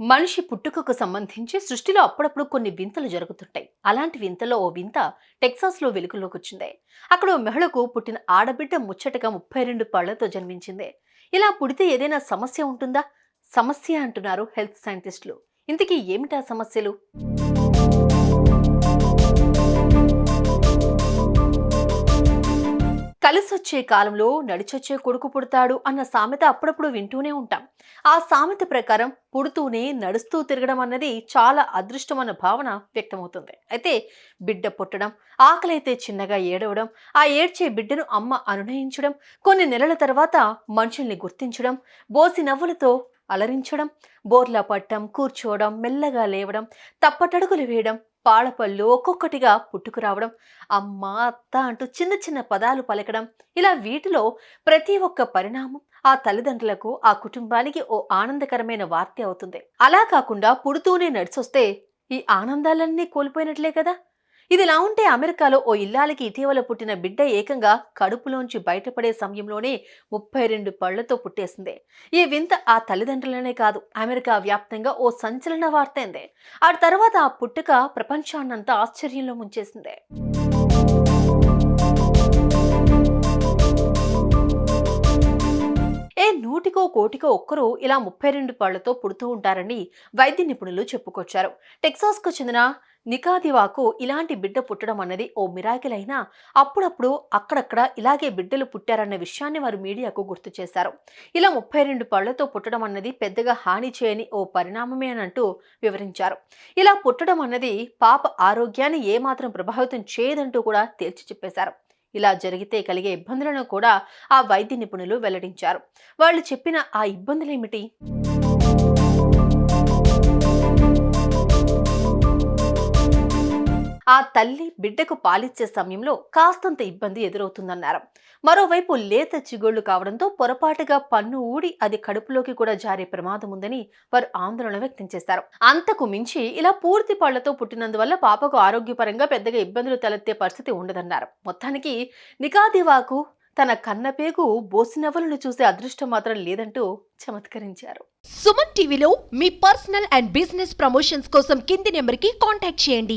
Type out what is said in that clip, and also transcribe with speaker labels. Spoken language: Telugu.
Speaker 1: మనిషి పుట్టుకకు సంబంధించి సృష్టిలో అప్పుడప్పుడు కొన్ని వింతలు జరుగుతుంటాయి. అలాంటి వింతలో ఓ వింత టెక్సాస్లో వెలుగులోకి వచ్చింది అక్కడ ఓ మహిళకు పుట్టిన ఆడబిడ్డ ముచ్చటగా ముప్పై రెండు పళ్ళతో జన్మించింది. ఇలా పుడితే ఏదైనా సమస్య ఉంటుందా? సమస్య అంటున్నారు హెల్త్ సైంటిస్టులు. ఇంతకీ ఏమిటా సమస్యలు? కలిసొచ్చే కాలంలో నడిచొచ్చే కొడుకు పుడతాడు అన్న సామెత అప్పుడప్పుడు వింటూనే ఉంటాం. ఆ సామెత ప్రకారం పుడుతూనే నడుస్తూ తిరగడం అన్నది చాలా అదృష్టం అన్న భావన వ్యక్తమవుతుంది. అయితే బిడ్డ పుట్టడం ఆకలైతే చిన్నగా ఏడవడం ఆ ఏడ్చే బిడ్డను అమ్మ అనునయించడం కొన్ని నెలల తర్వాత మనుషుల్ని గుర్తించడం బోసి నవ్వులతో అలరించడం బోర్లా పట్టడం కూర్చోవడం మెల్లగా లేవడం తప్పటడుగులు వేయడం పాలపళ్ళు ఒక్కొక్కటిగా పుట్టుకురావడం అమ్మ అత్త అంటూ చిన్న చిన్న పదాలు పలకడం ఇలా వీటిలో ప్రతి ఒక్క పరిణామం ఆ తల్లిదండ్రులకు ఆ కుటుంబానికి ఓ ఆనందకరమైన వార్త అవుతుంది. అలా కాకుండా పుడుతూనే నడిచొస్తే ఈ ఆనందాలన్నీ కోల్పోయినట్లే కదా! ఇదిలా ఉంటే అమెరికాలో ఓ ఇల్లాలకి ఇటీవల పుట్టిన బిడ్డ ఏకంగా కడుపులోంచి బయటపడే సమయంలోనే ముప్పై రెండు పళ్ళతో పుట్టేసింది. ఈ వింత ఆ తల్లిదండ్రులనే కాదు అమెరికా వ్యాప్తంగా ఓ సంచలన వార్తైంది. ఆ తర్వాత ఆ పుట్టుక ప్రపంచాన్నంతా ఆశ్చర్యంలో ముంచేసింది. ఏ నూటికో కోటికో ఒక్కరు ఇలా ముప్పై రెండు పళ్ళతో పుడుతూ ఉంటారని వైద్య నిపుణులు చెప్పుకొచ్చారు. టెక్సాస్కు చెందిన నికాదివాకు ఇలాంటి బిడ్డ పుట్టడం అన్నది ఓ మిరాకిల్ అయినా అప్పుడప్పుడు అక్కడక్కడ ఇలాగే బిడ్డలు పుట్టారన్న విషయాన్ని వారు మీడియాకు గుర్తు చేశారు. ఇలా ముప్పై రెండు పళ్ళతో పుట్టడం అన్నది పెద్దగా హాని చేయని ఓ పరిణామమే అనంటూ అంటూ వివరించారు. ఇలా పుట్టడం అన్నది పాప ఆరోగ్యాన్ని ఏమాత్రం ప్రభావితం చేయదంటూ కూడా తేల్చి చెప్పేశారు. ఇలా జరిగితే కలిగే ఇబ్బందులను కూడా ఆ వైద్య నిపుణులు వెల్లడించారు. వాళ్ళు చెప్పిన ఆ ఇబ్బందులేమిటి? ఆ తల్లి బిడ్డకు పాలిచ్చే సమయంలో కాస్తంత ఇబ్బంది ఎదురవుతుందన్నారు. మరోవైపు లేత చిగుళ్ళు కావడంతో పొరపాటుగా పన్ను ఊడి అది కడుపులోకి కూడా జారే ప్రమాదం ఉందని వారు ఆందోళన వ్యక్తం చేశారు. అంతకు మించి ఇలా పూర్తి పళ్ళతో పుట్టినందువల్ల పాపకు ఆరోగ్యపరంగా పెద్దగా ఇబ్బందులు తలెత్తే పరిస్థితి ఉండదన్నారు. మొత్తానికి నికాదివాకు తన కన్నపేగు బోసినవలను చూసే అదృష్టం మాత్రం లేదంటూ చమత్కరించారు.
Speaker 2: సుమన్ టీవీలో మీ పర్సనల్ అండ్ బిజినెస్ ప్రమోషన్స్ కోసం కింది నెంబర్కి కాంటాక్ట్ చేయండి.